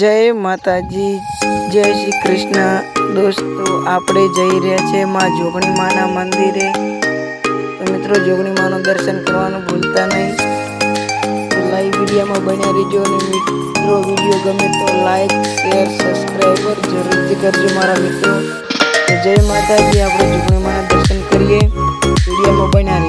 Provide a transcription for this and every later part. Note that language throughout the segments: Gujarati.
જય માતાજી, જય શ્રી કૃષ્ણ. દોસ્તો, આપણે જઈ રહ્યા છે માં જોગણી માના મંદિરે. મિત્રો, જોગણી માનું દર્શન કરવાનું ભૂલતા નહીં. લાઈવ વિડીયોમાં બન્યા રહેજો અને મિત્રો, વીડિયો ગમે તો લાઈક, શેર સબસ્ક્રાઈબર જરૂરથી કરજો મારા મિત્રો. જય માતાજી, આપણે જોગણી માના દર્શન કરીએ. વિડીયોમાં બન્યા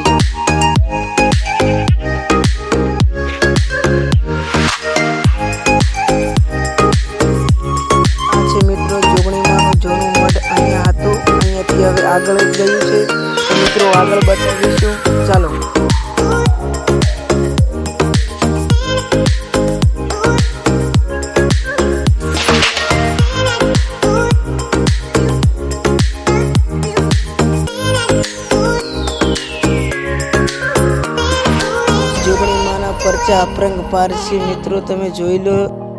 આગળ જ ગયું છે. મિત્રો, આગળ બતાવીશું. ચાલો. પરચા અપરંગ પારસી, મિત્રો, તમે જોઈ લો.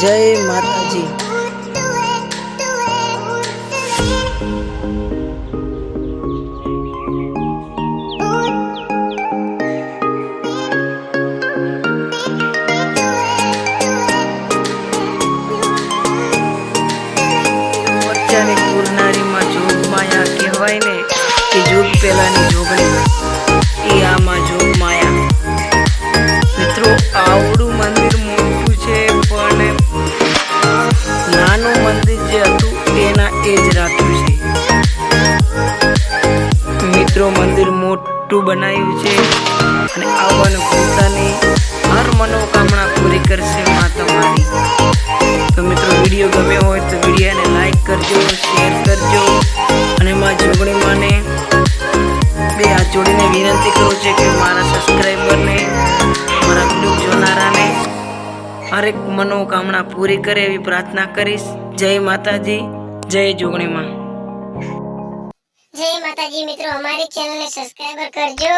જય માતાજી. કહેવાય ને કે જોગ પેલાની જોગણી મોટું બનાવ્યું છે અને આવવાનું પોતાની હર મનોકામના પૂરી કરશે માં તમારી. તો મિત્રો, વીડિયો ગમ્યો હોય તો વિડીયોને લાઈક કરજો શેર કરજો અને માં જોગણી માને બે હાથ જોડીને વિનંતી કરું છે કે મારા સબસ્ક્રાઈબરને મારા વીડિયો જોનારાને હરેક મનોકામના પૂરી કરે એવી પ્રાર્થના કરીશ. જય માતાજી, જય જોગણીમાં. જય માતાજી મિત્રો અમારી ચેનલને સબસ્ક્રાઈબર કરજો.